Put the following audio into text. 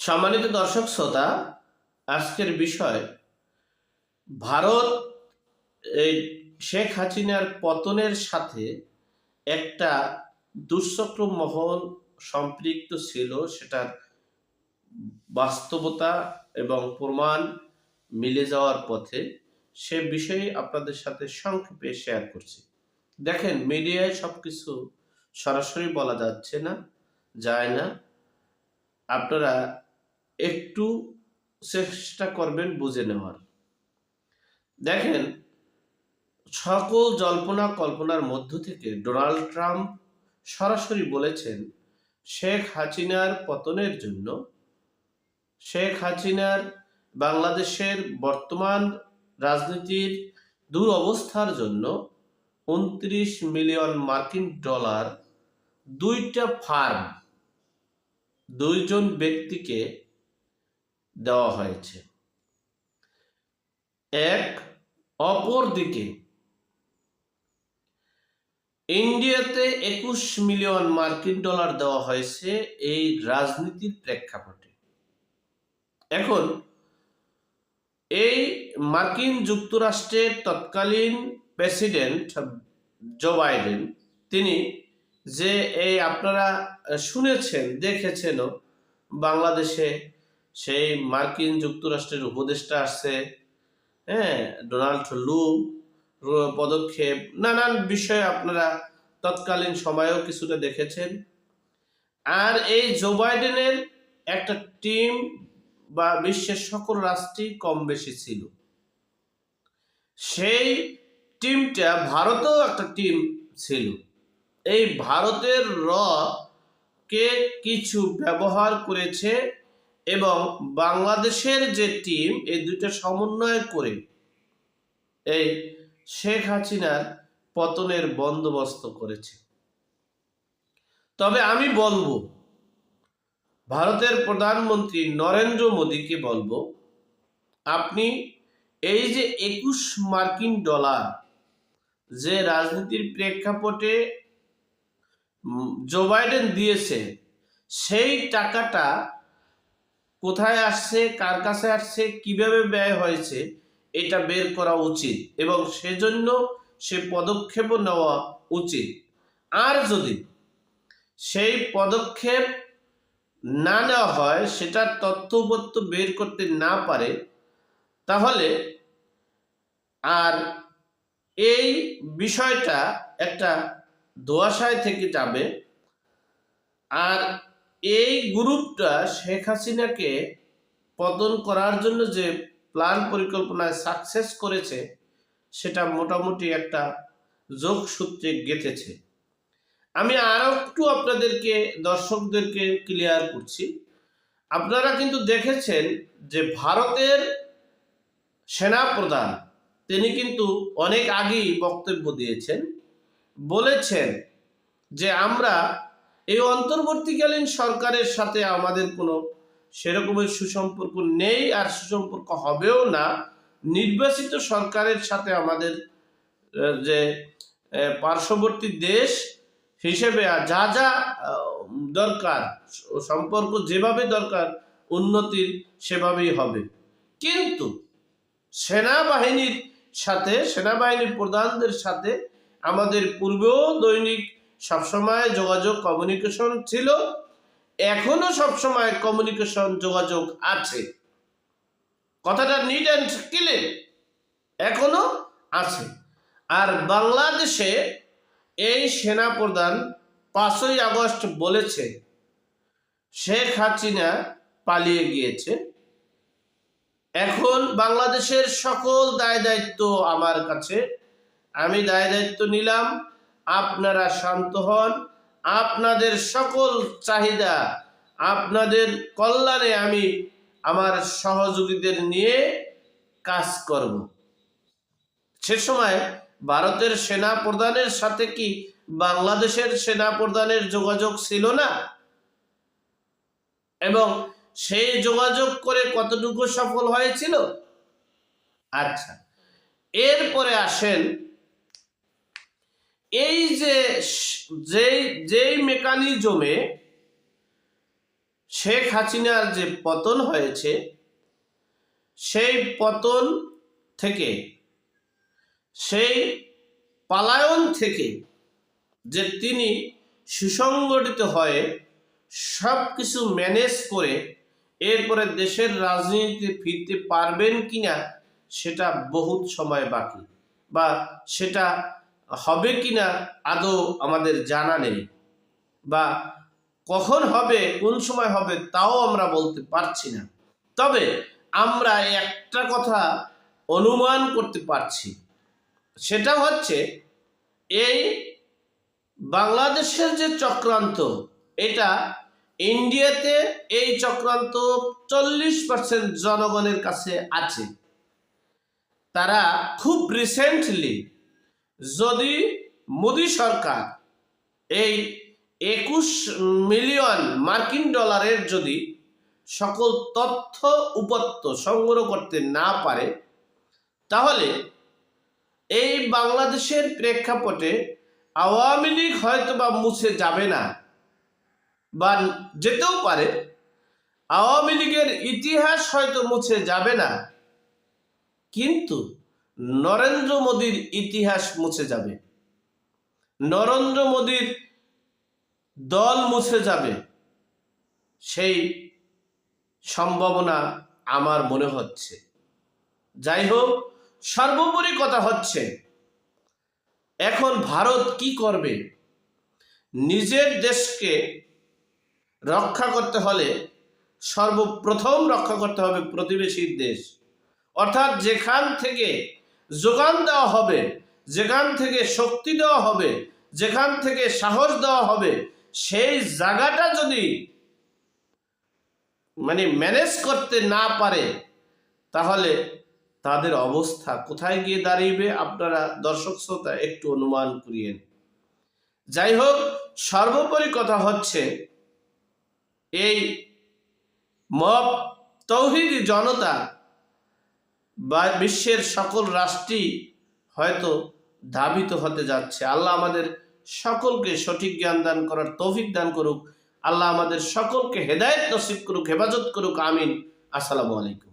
সম্মানিত দর্শক, শ্রোতা, আজকের বিষয়, ভারত, এই শেখ হাসিনার পতনের সাথে একটা দুঃচক্র মহল সম্পৃক্ত ছিল, সেটার বাস্তবতা এবং প্রমাণ মিলে যাওয়ার পথে সে বিষয়ে আপনাদের সাথে সংক্ষেপে শেয়ার করছি। দেখেন, মিডিয়ায় সবকিছু সরাসরি বলা যাচ্ছে না, যায় না। আপনারা একটু চেষ্টা করবেন বুঝে নেওয়ার। দেখেন, সকল জল্পনা কল্পনার মধ্য থেকে ডোনাল্ড ট্রাম্প সরাসরি বলেছেন, শেখ হাসিনার পতনের জন্য, শেখ হাসিনার বাংলাদেশের বর্তমান রাজনীতির দুরবস্থার জন্য উনত্রিশ মিলিয়ন মার্কিন ডলার, দুইটা ফার্ম, দুইজন ব্যক্তিকে দেওয়া হয়েছে। এক, অপর দিকে, ইন্ডিয়াতে একুশ মিলিয়ন মার্কিন ডলার দেওয়া হয়েছে এই রাজনীতির প্রেক্ষাপটে। এখন, এই মার্কিন যুক্তরাষ্ট্রের তৎকালীন প্রেসিডেন্ট জো বাইডেন, তিনি যে এই আপনারা শুনেছেন, দেখেছেনও বাংলাদেশে সেই মার্কিন যুক্তরাষ্ট্রের উপদেষ্টা আসছে হ্যাঁ ডোনাল্ড লু পদক্ষেপ, নানান বিষয়ে আপনারা তৎকালীন সময়েও কিছুটা দেখেছেন। আর এই জো বাইডেনের একটা টিম বা বিশ্বের সকল রাষ্ট্রই কম বেশি ছিল। সেই টিমটা ভারতেও একটা টিম ছিল। এই ভারতের র কে কিছু ব্যবহার করেছে এবং বাংলাদেশের যে টিম এই দুইটা সমন্বয় করে এই শেখ হাসিনার পতনের বন্দোবস্ত করেছে। তবে আমি বলব, ভারতের প্রধানমন্ত্রী নরেন্দ্র মোদীকে বলব, আপনি এই যে একুশ মার্কিন ডলার যে রাজনীতির প্রেক্ষাপটে জো বাইডেন দিয়েছে, সেই টাকাটা কোথায় আসছে, কার কাছে আসছে, কীভাবে ব্যয় হয়েছে, এটা বের করা উচিত এবং সেজন্য সে পদক্ষেপও নেওয়া উচিত। আর যদি সেই পদক্ষেপ না নেওয়া হয়, সেটার তথ্যপত্র বের করতে না পারে, তাহলে আর এই বিষয়টা একটা দোয়াশায় থেকে যাবে। আর এই গ্রুপটা শেখ হাসিনাকে পতন করার জন্য যে প্ল্যান পরিকল্পনায় সাকসেস করেছে, সেটা মোটামুটি একটা যোগসূত্রে গেঁথেছে। আমি আরও একটু আপনাদেরকে, দর্শকদেরকে ক্লিয়ার করছি। আপনারা কিন্তু দেখেছেন যে ভারতের সেনা প্রধান তিনি কিন্তু অনেক আগেই বক্তব্য দিয়েছেন। বলেছেন যে আমরা এই অন্তর্বর্তীকালীন সরকারের সাথে আমাদের কোনো সেরকমের সুসম্পর্ক নেই আর সুসম্পর্ক হবেও না। নির্বাচিত সরকারের সাথে আমাদের যে পার্শ্ববর্তী দেশ হিসেবে যা যা দরকার সম্পর্ক যেভাবে দরকার, উন্নতির সেভাবেই হবে। কিন্তু সেনাবাহিনীর সাথে, সেনাবাহিনীর প্রধানদের সাথে আমাদের পূর্বেও দৈনিক সবসময় যোগাযোগ কমিউনিকেশন ছিল। এখনও সবসময় কমিউনিকেশন যোগাযোগ আছে। কথাটা নিট অ্যান্ড ক্লিন এখনও আছে। আর বাংলাদেশে এই সেনা প্রধান পাঁচই আগস্ট বলেছে, শেখ হাসিনা পালিয়ে গিয়েছে। এখন বাংলাদেশের সকল দায় দায়িত্ব আমার কাছে। আমি দায় দায়িত্ব নিলাম। আপনারা শান্ত হন। আপনাদের সকল চাহিদা আপনাদের কল্যাণে আমি আমার সহযোগীদের নিয়ে কাজ করব। সে সময় ভারতের সেনা প্রধানের সাথে কি বাংলাদেশের সেনা প্রধানের যোগাযোগ ছিল না? এবং সেই যোগাযোগ করে কতটুকু সফল হয়েছিল? আচ্ছা এরপরে আসেন এই যে যেই যেই মেকানিজমে শেখ হাসিনার যে পতন হয়েছে, সেই পতন থেকে, সেই পালায়ন থেকে যে তিনি সুসংগঠিত হয়ে সব কিছু ম্যানেজ করে এরপরে দেশের রাজনীতিতে ফিরতে পারবেন কিনা, সেটা বহুত সময় বাকি। বা সেটা হবে কিনা আদৌ আমাদের জানা নেই বা কখন হবে, কোন সময় হবে তাও আমরা বলতে পারছি না। তবে আমরা একটা কথা অনুমান করতে পারছি, সেটা হচ্ছে এই বাংলাদেশের যে চক্রান্ত, এটা ইন্ডিয়াতে এই চক্রান্ত চল্লিশ পার্সেন্ট জনগণের কাছে আছে। তারা খুব রিসেন্টলি যদি মোদী সরকার এই একুশ মিলিয়ন মার্কিন ডলারের যদি সকল তথ্য উপত্য সংগ্রহ করতে না পারে, তাহলে এই বাংলাদেশের প্রেক্ষাপটে আওয়ামী লীগ হয়তো বা মুছে যাবে না বা যেতেও পারে। আওয়ামী লীগের ইতিহাস হয়তো মুছে যাবে না। কিন্তু নরেন্দ্র মোদীর ইতিহাস মুছে যাবে। নরেন্দ্র মোদীর দল মুছে যাবে, সেই সম্ভাবনা আমার মনে হচ্ছে। যাই হোক, সর্বোপরি কথা হচ্ছে, এখন ভারত কি করবে? নিজের দেশকে রক্ষা করতে হলে সর্বপ্রথম রক্ষা করতে হবে প্রতিবেশীর দেশ। অর্থাৎ যেখান থেকে যোগান দেওয়া হবে, যেখান থেকে শক্তি দেওয়া হবে, যেখান থেকে সাহস দেওয়া হবে, সেই জায়গাটা যদি মানে ম্যানেজ করতে না পারে, তাহলে তাদের অবস্থা কোথায় গিয়ে দাঁড়িয়ে আপনারা দর্শক শ্রোতা, একটু অনুমান করিয়েন। যাই হোক, সর্বোপরি কথা হচ্ছে, এই মব তৌহিদি জনতা বা বিশ্বের সকল রাষ্ট্রই হয়তো ধাবিত হতে যাচ্ছে। আল্লাহ আমাদের সকলকে সঠিক জ্ঞান দান করার তৌফিক দান করুক। আল্লাহ আমাদের সকলকে হেদায়ত নসিব করুক, হেফাজত করুক, আমিন। আসসালামু আলাইকুম।